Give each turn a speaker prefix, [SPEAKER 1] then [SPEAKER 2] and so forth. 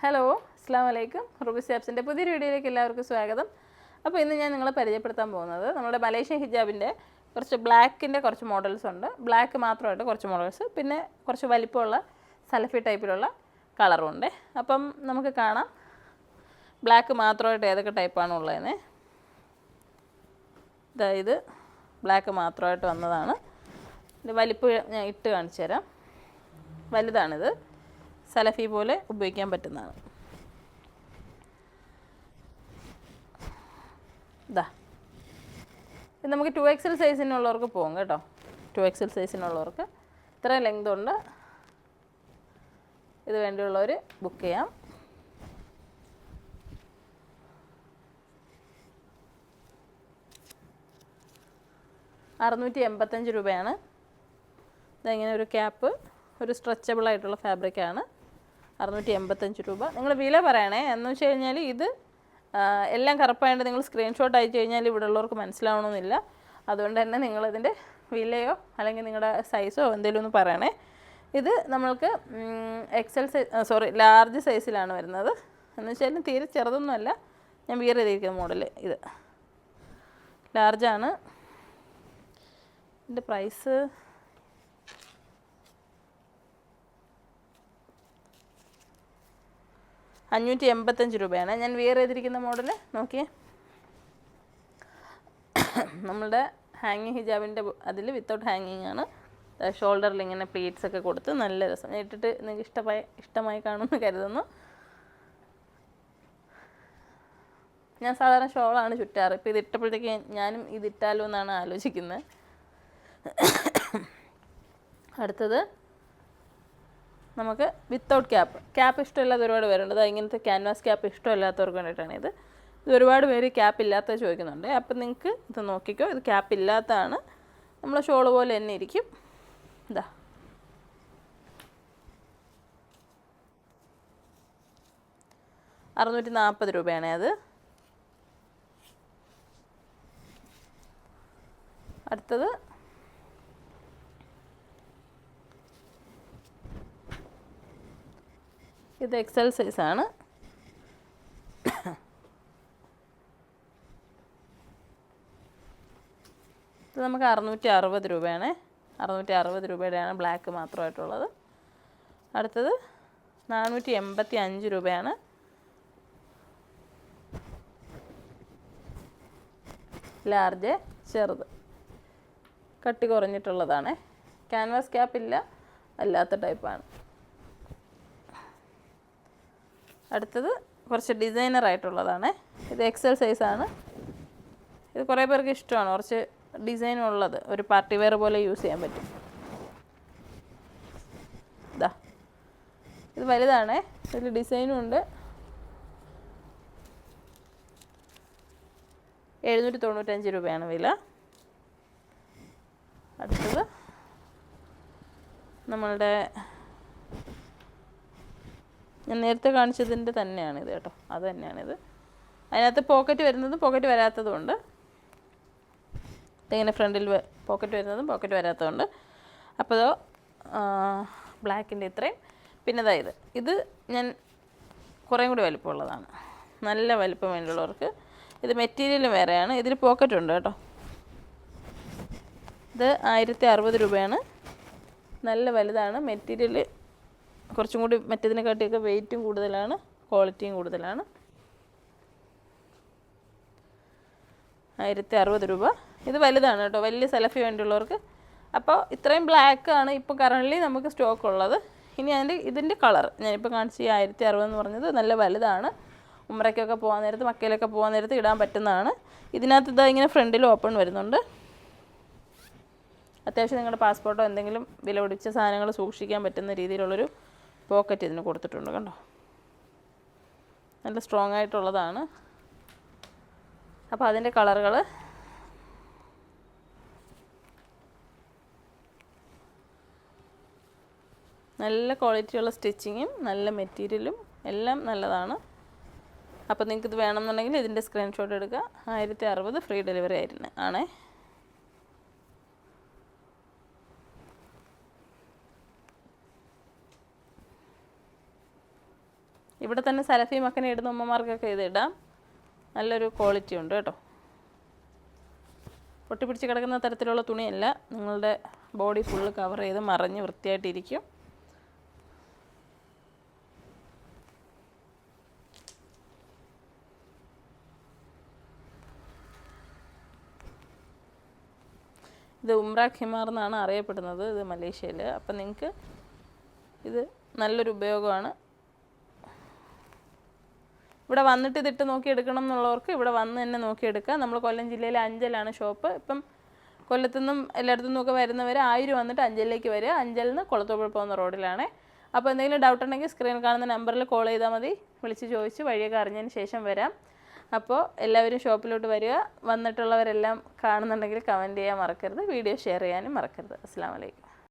[SPEAKER 1] Hello അസ്സാം വലൈക്കും Ruby സാബ്സിന്റെ പുതിയൊരു വീഡിയോയിലേക്ക് എല്ലാവർക്കും സ്വാഗതം. അപ്പോൾ ഇന്ന് ഞാൻ നിങ്ങളെ പരിചയപ്പെടുത്താൻ പോകുന്നത് നമ്മുടെ മലേഷ്യൻ ഹിജാബിന്റെ കുറച്ച് ബ്ലാക്കിന്റെ കുറച്ച് മോഡൽസ് ഉണ്ട്. ബ്ലാക്ക് മാത്രമായിട്ട് കുറച്ച് മോഡൽസ് പിന്നെ കുറച്ച് വലിപ്പമുള്ള സലഫി ടൈപ്പിലുള്ള കളറും ഉണ്ട് അപ്പം നമുക്ക് കാണാം. ബ്ലാക്ക് മാത്രമായിട്ട് ഏതൊക്കെ ടൈപ്പാണ് ഉള്ളതെന്ന്. ഇത് ബ്ലാക്ക് മാത്രമായിട്ട് വന്നതാണ്. വലിപ്പ് ഞാൻ ഇട്ട് കാണിച്ചു തരാം വലുതാണിത്. സലഫി പോലെ ഉപയോഗിക്കാൻ പറ്റുന്നതാണ്. ഇതാ ഇത് നമുക്ക് ടു എക്സൽ സൈസിനുള്ളവർക്ക് പോകും കേട്ടോ. ടു എക്സൽ സൈസിനുള്ളവർക്ക് ഇത്ര ലെങ്ത് ഉണ്ട്. ഇത് വേണ്ടിയുള്ളവർ ബുക്ക് ചെയ്യാം. അറുന്നൂറ്റി എൺപത്തഞ്ച് രൂപയാണ്. ഇതെങ്ങനെ ഒരു ക്യാപ്പ് ഒരു സ്ട്രെച്ചബിൾ ആയിട്ടുള്ള ഫാബ്രിക്കാണ് അറുന്നൂറ്റി എൺപത്തഞ്ച് രൂപ. നിങ്ങൾ വില പറയണേ. എന്ന് വെച്ച് കഴിഞ്ഞാൽ ഇത് എല്ലാം കറപ്പായിട്ട് നിങ്ങൾ സ്ക്രീൻഷോട്ട് അയച്ചു കഴിഞ്ഞാൽ ഇവിടെ ഉള്ളവർക്ക് മനസ്സിലാവണമെന്നില്ല. അതുകൊണ്ട് തന്നെ നിങ്ങളിതിന്റെ വിലയോ അല്ലെങ്കിൽ നിങ്ങളുടെ സൈസോ എന്തെങ്കിലും ഒന്ന് പറയണേ. ഇത് നമ്മൾക്ക് എക്സൽ സൈസ് സോറി ലാർജ് സൈസിലാണ് വരുന്നത്. എന്ന് വെച്ചാൽ തീരെ ചെറുതൊന്നുമല്ല. ഞാൻ വീർ ചെയ്തിരിക്കുന്ന മോഡൽ ഇത്. ലാർജാണ് ഇതിന്റെ പ്രൈസ് അഞ്ഞൂറ്റി എൺപത്തഞ്ച് രൂപയാണ്. ഞാൻ വിയർ ചെയ്തിരിക്കുന്ന മോഡൽ നോക്കിയേ. നമ്മളുടെ ഹാങ്ങിങ് ഹിജാബിന്റെ അതിൽ വിത്തൗട്ട് ഹാങ്ങിങ് ആണ്. ഷോൾഡറിൽ ഇങ്ങനെ പ്ലീറ്റ്സ് ഒക്കെ കൊടുത്ത് നല്ല രസം. ഇട്ടിട്ട് നിങ്ങൾക്ക് ഇഷ്ടമായി ഇഷ്ടമായി കാണുമെന്ന് കരുതുന്നു. ഞാൻ സാധാരണ ഷോളാണ് ചുറ്റാറ്. ഇപ്പോൾ ഇത് ഇട്ടപ്പോഴത്തേക്ക് ഞാനും ഇത് ഇട്ടാലോ എന്നാണ് ആലോചിക്കുന്നത് അടുത്തത് നമുക്ക് വിത്തൗട്ട് ക്യാപ്പ് ക്യാപ്പ് ഇഷ്ടമില്ലാത്ത ഒരുപാട് പേരുണ്ട്. അത് ഇങ്ങനത്തെ ക്യാൻവാസ് ക്യാപ്പ് ഇഷ്ടമില്ലാത്തവർക്ക് വേണ്ടിയിട്ടാണ് ഇത്. ഇത് ഒരുപാട് പേര് ക്യാപ്പ് ഇല്ലാത്ത ചോദിക്കുന്നുണ്ട്. അപ്പം നിങ്ങൾക്ക് ഇത് നോക്കിക്കോ. ഇത് ക്യാപ്പ് ഇല്ലാത്തതാണ്. നമ്മൾ ഷോൾ പോലെ തന്നെ ഇരിക്കും. ഇതാ അറുന്നൂറ്റി നാൽപ്പത് രൂപയാണ് അത് അടുത്തത് ഇത് എക്സൽ സൈസാണ് ഇത് നമുക്ക് അറുന്നൂറ്റി അറുപത് രൂപയാണ്. അറുന്നൂറ്റി അറുപത് രൂപയുടെയാണ് ബ്ലാക്ക് മാത്രമായിട്ടുള്ളത്. അടുത്തത് നാനൂറ്റി എൺപത്തി അഞ്ച് രൂപയാണ്. ലാർജ് ചെറുത്. കട്ടി കുറഞ്ഞിട്ടുള്ളതാണ്. ക്യാൻവാസ് ക്യാപ്പ് ഇല്ല അല്ലാത്ത ടൈപ്പാണ് അടുത്തത് കുറച്ച് ഡിസൈനർ ആയിട്ടുള്ളതാണ്. ഇത് എക്സൽ സൈസാണ് ഇത് കുറേ പേർക്ക് ഇഷ്ടമാണ്. കുറച്ച് ഡിസൈൻ ഉള്ളത്. ഒരു പാർട്ടി വെയർ പോലെ യൂസ് ചെയ്യാൻ പറ്റും. ഇതാ ഇത് വലുതാണേ. ഇതിൽ ഡിസൈനും ഉണ്ട്. എഴുന്നൂറ്റി തൊണ്ണൂറ്റഞ്ച് രൂപയാണ് വില. അടുത്തത് നമ്മളുടെ ഞാൻ നേരത്തെ കാണിച്ചതിന്റെ തന്നെയാണ് ഇത് കേട്ടോ. അത് തന്നെയാണിത്. അതിനകത്ത് പോക്കറ്റ് വരുന്നതും പോക്കറ്റ് വരാത്തതും ഉണ്ട്. ഇതിങ്ങനെ ഫ്രണ്ടിൽ പോക്കറ്റ് വരുന്നതും പോക്കറ്റ് വരാത്തതുണ്ട് അപ്പോൾ ബ്ലാക്കിന്റെ ഇത്രയും. പിന്നെ അതായത് ഇത്. ഇത് ഞാൻ കുറേ കൂടി വലിപ്പമുള്ളതാണ് നല്ല വലിപ്പം വേണ്ടിയുള്ളവർക്ക് ഇത് മെറ്റീരിയൽ വേറെയാണ്. ഇതിൽ പോക്കറ്റ് ഉണ്ട് കേട്ടോ. ഇത് ആയിരത്തി അറുപത് രൂപയാണ്. നല്ല വലുതാണ്. മെറ്റീരിയൽ കുറച്ചും കൂടി മറ്റേതിനെക്കാട്ടിയൊക്കെ വെയിറ്റും കൂടുതലാണ് ക്വാളിറ്റിയും കൂടുതലാണ്. ആയിരത്തി അറുപത് രൂപ. ഇത് വലുതാണ് കേട്ടോ വലിയ സെലഫി വേണ്ടിയുള്ളവർക്ക്. അപ്പോൾ ഇത്രയും ബ്ലാക്ക് ആണ് ഇപ്പോൾ കറണ്ട്ലി നമുക്ക് സ്റ്റോക്ക് ഉള്ളത്. ഇനി അതിന്റെ ഇതിന്റെ കളർ ഞാനിപ്പോൾ കാണിച്ച ഈ ആയിരത്തി അറുപതെന്ന് പറഞ്ഞത് നല്ല വലുതാണ്. ഉമ്മറയ്ക്കൊക്കെ പോകാൻ നേരത്ത് മക്കയിലൊക്കെ പോകാൻ നേരത്ത് ഇടാൻ പറ്റുന്നതാണ്. ഇതിനകത്ത് ഇതാ ഇങ്ങനെ ഫ്രണ്ടിൽ ഓപ്പൺ വരുന്നുണ്ട്. അത്യാവശ്യം നിങ്ങളുടെ പാസ്പോർട്ടോ എന്തെങ്കിലും വില പിടിച്ച സാധനങ്ങൾ സൂക്ഷിക്കാൻ പറ്റുന്ന രീതിയിലുള്ളൊരു പോക്കറ്റ് ഇതിന് കൊടുത്തിട്ടുണ്ട് കണ്ടോ? നല്ല സ്ട്രോങ് ആയിട്ടുള്ളതാണ്. അപ്പോൾ അതിന്റെ കളറുകൾ നല്ല ക്വാളിറ്റിയുള്ള സ്റ്റിച്ചിങ്ങും നല്ല മെറ്റീരിയലും എല്ലാം നല്ലതാണ്. അപ്പോൾ നിങ്ങൾക്കിത് വേണമെന്നുണ്ടെങ്കിൽ ഇതിന്റെ സ്ക്രീൻഷോട്ട് എടുക്കുക. ആയിരത്തി അറുപത് ഫ്രീ ഡെലിവറി ആയിരുന്നു. ആണേ. ഇവിടെ തന്നെ സലഫി മക്കനെ ഇടുന്ന ഉമ്മമാർക്കൊക്കെ ഇത് ഇടാം. നല്ലൊരു ക്വാളിറ്റി ഉണ്ട് കേട്ടോ. പൊട്ടിപ്പിടിച്ച് കിടക്കുന്ന തരത്തിലുള്ള തുണിയല്ല. നിങ്ങളുടെ ബോഡി ഫുള്ള് കവർ ചെയ്ത് മറിഞ്ഞ് വൃത്തിയായിട്ടിരിക്കും. ഇത് ഉംറ ഖിമാർ എന്നാണ് അറിയപ്പെടുന്നത് ഇത് മലേഷ്യയിൽ അപ്പം നിങ്ങൾക്ക് ഇത് നല്ലൊരു ഉപയോഗമാണ്. ഇവിടെ വന്നിട്ട് ഇതിട്ട് നോക്കി എടുക്കണം എന്നുള്ളവർക്ക് ഇവിടെ വന്ന് തന്നെ നോക്കി എടുക്കാം നമ്മൾ കൊല്ലം ജില്ലയിലെ അഞ്ചലാണ് ഷോപ്പ്. ഇപ്പം കൊല്ലത്തുനിന്നും എല്ലായിടത്തു നിന്നും ഒക്കെ വരുന്നവർ ആയിരം വന്നിട്ട് അഞ്ചലിലേക്ക് വരിക. അഞ്ചലിൽ നിന്ന് കുളത്തോപ്പുഴ പോകുന്ന റോഡിലാണ്. അപ്പോൾ എന്തെങ്കിലും ഡൗട്ട് ഉണ്ടെങ്കിൽ സ്ക്രീനിൽ കാണുന്ന നമ്പറിൽ കോൾ ചെയ്താൽ മതി. വിളിച്ച് ചോദിച്ച് വഴിയൊക്കെ അറിഞ്ഞതിന് ശേഷം വരാം. അപ്പോൾ എല്ലാവരും ഷോപ്പിലോട്ട് വരിക. വന്നിട്ടുള്ളവരെല്ലാം കാണുന്നുണ്ടെങ്കിൽ കമന്റ് ചെയ്യാൻ മറക്കരുത്. വീഡിയോ ഷെയർ ചെയ്യാനും മറക്കരുത്. അസ്സാം വലൈക്കും